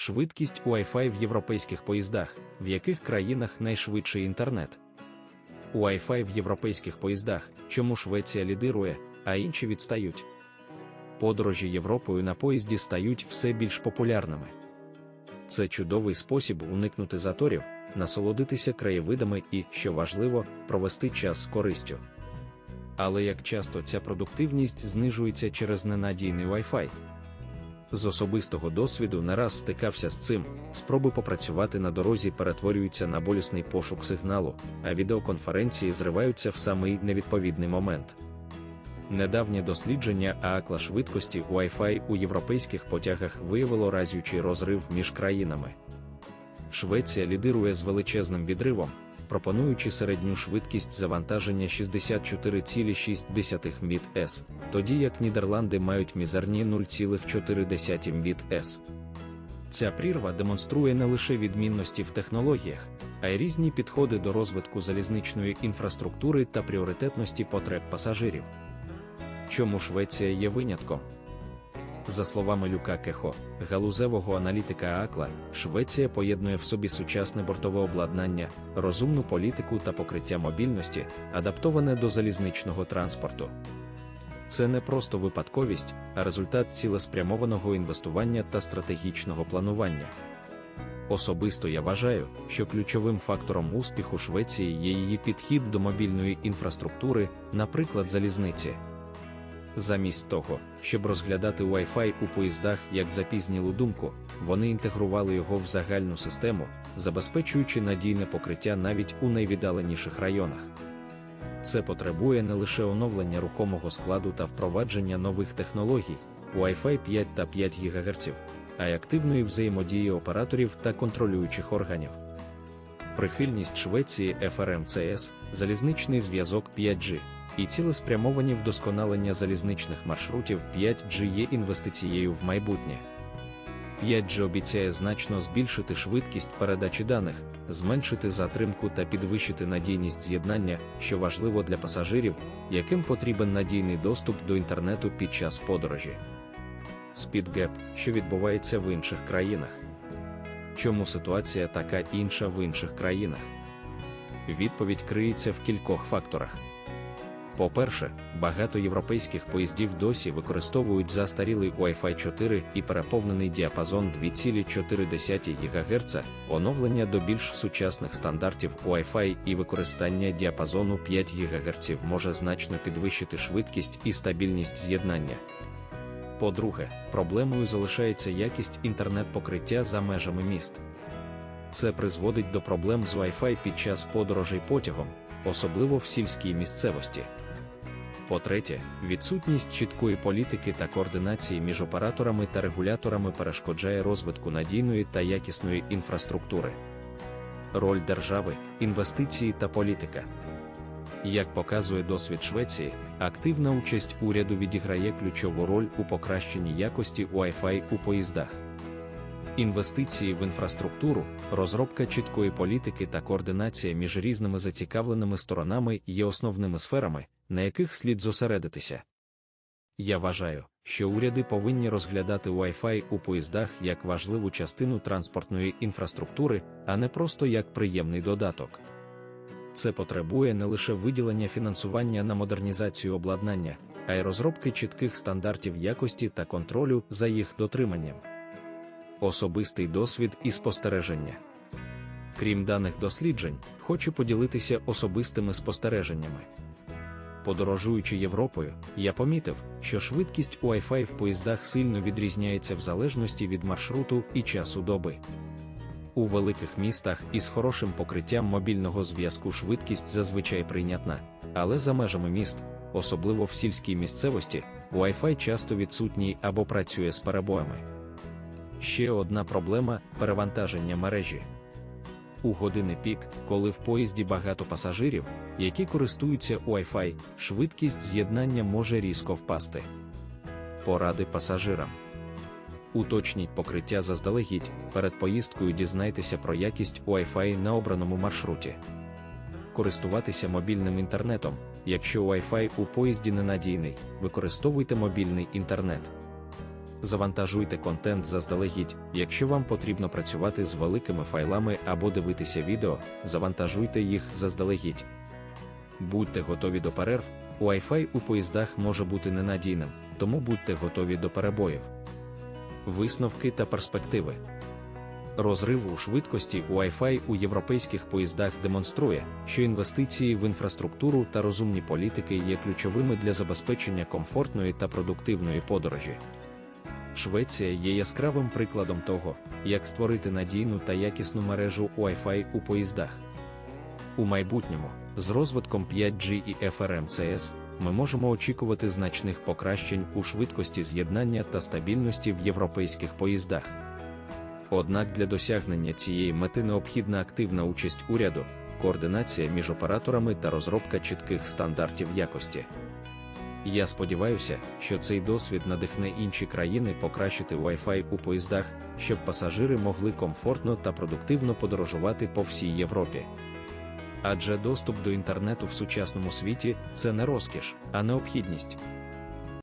Швидкість Wi-Fi в європейських поїздах, в яких країнах найшвидший інтернет. Wi-Fi в європейських поїздах, чому Швеція лідирує, а інші відстають. Подорожі Європою на поїзді стають все більш популярними. Це чудовий спосіб уникнути заторів, насолодитися краєвидами і, що важливо, провести час з користю. Але як часто ця продуктивність знижується через ненадійний Wi-Fi? З особистого досвіду не раз стикався з цим, спроби попрацювати на дорозі перетворюються на болісний пошук сигналу, а відеоконференції зриваються в самий невідповідний момент. Недавнє дослідження ААКЛА швидкості Wi-Fi у європейських потягах виявило разючий розрив між країнами. Швеція лідирує з величезним відривом, пропонуючи середню швидкість завантаження 64,6 Мбіт С, тоді як Нідерланди мають мізерні 0,4 Мбіт С. Ця прірва демонструє не лише відмінності в технологіях, а й різні підходи до розвитку залізничної інфраструктури та пріоритетності потреб пасажирів. Чому Швеція є винятком? За словами Люка Кехо, галузевого аналітика АКЛА, Швеція поєднує в собі сучасне бортове обладнання, розумну політику та покриття мобільності, адаптоване до залізничного транспорту. Це не просто випадковість, а результат цілеспрямованого інвестування та стратегічного планування. Особисто я вважаю, що ключовим фактором успіху Швеції є її підхід до мобільної інфраструктури, наприклад, залізниці. Замість того, щоб розглядати Wi-Fi у поїздах як запізнілу думку, вони інтегрували його в загальну систему, забезпечуючи надійне покриття навіть у найвіддаленіших районах. Це потребує не лише оновлення рухомого складу та впровадження нових технологій Wi-Fi 5 та 5 ГГц, а й активної взаємодії операторів та контролюючих органів. Прихильність Швеції FRMCS, залізничний зв'язок 5G і цілеспрямовані вдосконалення залізничних маршрутів 5G є інвестицією в майбутнє. 5G обіцяє значно збільшити швидкість передачі даних, зменшити затримку та підвищити надійність з'єднання, що важливо для пасажирів, яким потрібен надійний доступ до інтернету під час подорожі. Спідгеп, що відбувається в інших країнах. Чому ситуація така інша в інших країнах? Відповідь криється в кількох факторах. По-перше, багато європейських поїздів досі використовують застарілий Wi-Fi 4 і переповнений діапазон 2,4 ГГц, оновлення до більш сучасних стандартів Wi-Fi і використання діапазону 5 ГГц може значно підвищити швидкість і стабільність з'єднання. По-друге, проблемою залишається якість інтернет-покриття за межами міст. Це призводить до проблем з Wi-Fi під час подорожей потягом, особливо в сільській місцевості. По-третє, відсутність чіткої політики та координації між операторами та регуляторами перешкоджає розвитку надійної та якісної інфраструктури. Роль держави, інвестиції та політика. Як показує досвід Швеції, активна участь уряду відіграє ключову роль у покращенні якості Wi-Fi у поїздах. Інвестиції в інфраструктуру, розробка чіткої політики та координація між різними зацікавленими сторонами є основними сферами, на яких слід зосередитися. Я вважаю, що уряди повинні розглядати Wi-Fi у поїздах як важливу частину транспортної інфраструктури, а не просто як приємний додаток. Це потребує не лише виділення фінансування на модернізацію обладнання, а й розробки чітких стандартів якості та контролю за їх дотриманням. Особистий досвід і спостереження. Крім даних досліджень, хочу поділитися особистими спостереженнями. Подорожуючи Європою, я помітив, що швидкість Wi-Fi в поїздах сильно відрізняється в залежності від маршруту і часу доби. У великих містах із хорошим покриттям мобільного зв'язку швидкість зазвичай прийнятна, але за межами міст, особливо в сільській місцевості, Wi-Fi часто відсутній або працює з перебоями. Ще одна проблема перевантаження мережі. У години пік, коли в поїзді багато пасажирів, які користуються Wi-Fi, швидкість з'єднання може різко впасти. Поради пасажирам. Уточніть покриття заздалегідь, перед поїздкою дізнайтеся про якість Wi-Fi на обраному маршруті. Користуватися мобільним інтернетом. Якщо Wi-Fi у поїзді ненадійний, використовуйте мобільний інтернет. Завантажуйте контент заздалегідь. Якщо вам потрібно працювати з великими файлами або дивитися відео, завантажуйте їх заздалегідь. Будьте готові до перерв. Wi-Fi у поїздах може бути ненадійним, тому будьте готові до перебоїв. Висновки та перспективи. Розрив у швидкості Wi-Fi у європейських поїздах демонструє, що інвестиції в інфраструктуру та розумні політики є ключовими для забезпечення комфортної та продуктивної подорожі. Швеція є яскравим прикладом того, як створити надійну та якісну мережу Wi-Fi у поїздах. У майбутньому, з розвитком 5G і FRMCS, ми можемо очікувати значних покращень у швидкості з'єднання та стабільності в європейських поїздах. Однак для досягнення цієї мети необхідна активна участь уряду, координація між операторами та розробка чітких стандартів якості. Я сподіваюся, що цей досвід надихне інші країни покращити Wi-Fi у поїздах, щоб пасажири могли комфортно та продуктивно подорожувати по всій Європі. Адже доступ до інтернету в сучасному світі це не розкіш, а необхідність.